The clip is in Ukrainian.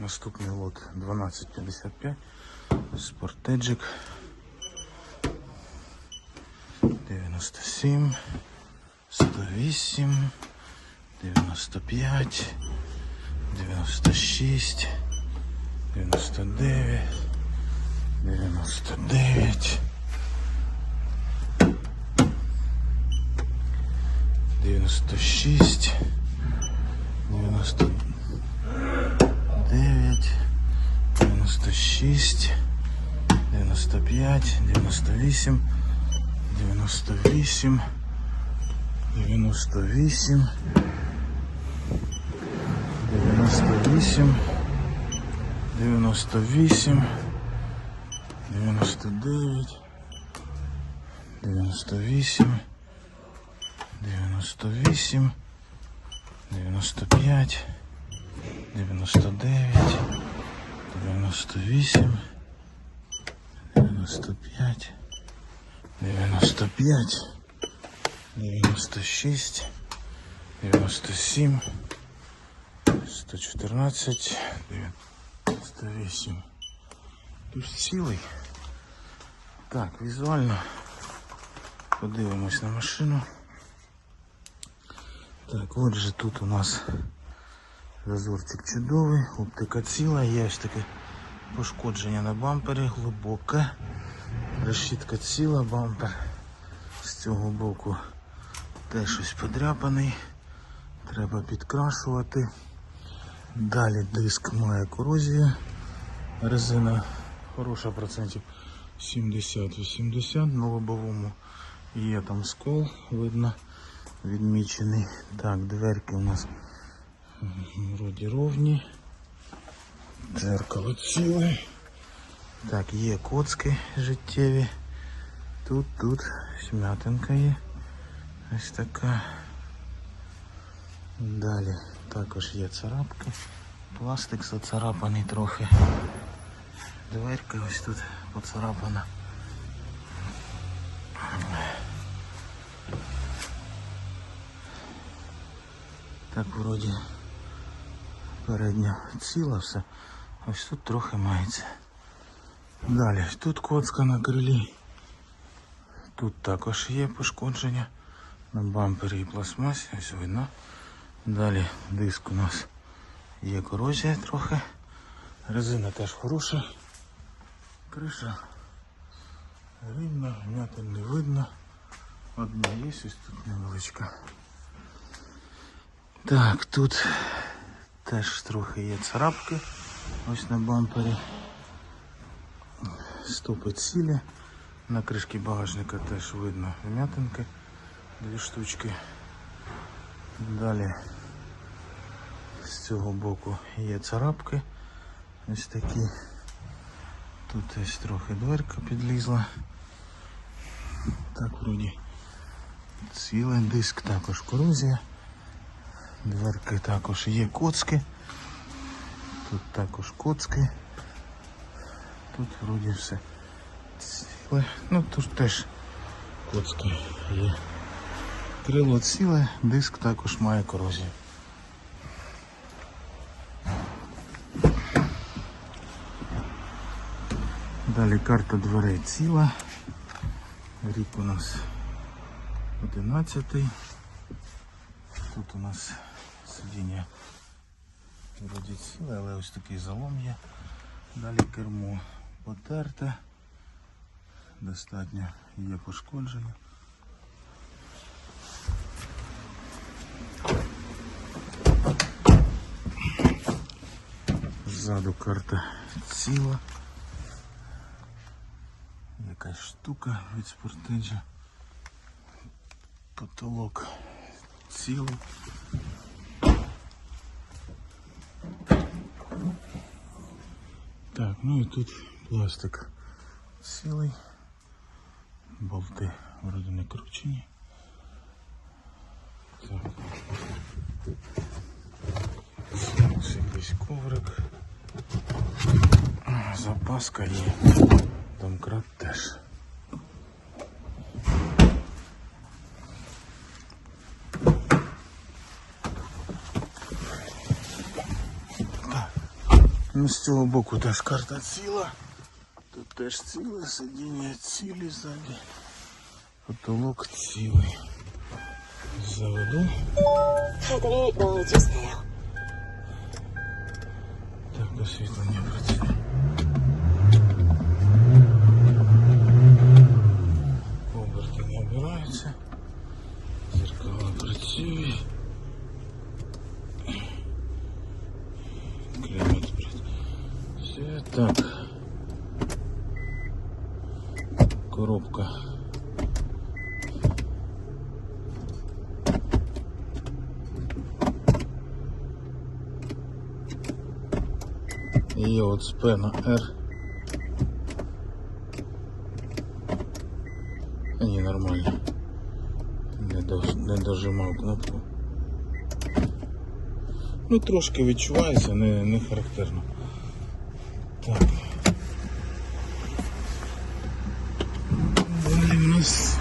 наступний лот 1255. Спортеджик. 97, 108, 95, 96, 99, 99, 96, 99, 96, 95, 98, 98, 98, 98, 98, 99, 98, 98, 95, 99, 98, 95, 95, 96, 97, 114, 98. Тут цілий. Так, візуально подивимось на машину. Так, отже, тут у нас зазорчик чудовий, оптика ціла, є ось таке пошкодження на бампері, глибоке. Решітка ціла, бампер з цього боку теж щось подряпаний. Треба підкрашувати. Далі диск має корозію. Резина хороша процентів 70-80. На лобовому є там скол, видно, відмічений. Так, дверки у нас вроді ровні. Дзеркало ціле. Так, є коцки життєві. Тут, тут смятинка є. Ось така. Далі також є царапки. Пластик зацарапаний трохи. Дверка ось тут поцарапана. Так вроді передня ціла все. Ось тут трохи мається. Далі, тут коцка на крилі. Тут також є пошкодження на бампері і пластмасі, ось видно. Далі диск у нас є корозія трохи. Резина теж хороша. Криша рівна, м'ятин не видно. Одна є, ось тут невеличка. Так, тут теж трохи є царапки. Ось на бампері. Стопи цілі. На кришці багажника теж видно вмятинки. Дві штучки. Далі з цього боку є царапки. Ось такі. Тут ось трохи дверка підлізла. Так вроді цілий диск також корозія. Дверки також є коцки. Тут також коцки. Тут вроді все ціле. Ну тут теж коцки є. Крило ціле, диск також має корозію. Далі карта дверей ціла. Рік у нас 11. Тут у нас сидіння вроді але ось такий залом є. Далі кермо потерте. Достатньо є пошкодження. Ззаду карта ціла. Якась штука від спортеджа. Потолок цілий. Так, ну і тут пластик цілий. Болти вроді не кручені. Так. Ось якийсь коврик. Запаска є. Домкрат теж. Ну з цього боку теж карта ціла. Тут теж ціле, сидіння цілі ззаді. Потолок цілий. Заведу. Так, освітлення працює. Оберти не обираються. Зеркала працює. Так. Коробка. Є от з П на R. А ні, нормально. Не, дож, не дожимав кнопку. Ну трошки відчувається, не, не характерно. Так. Далі у нас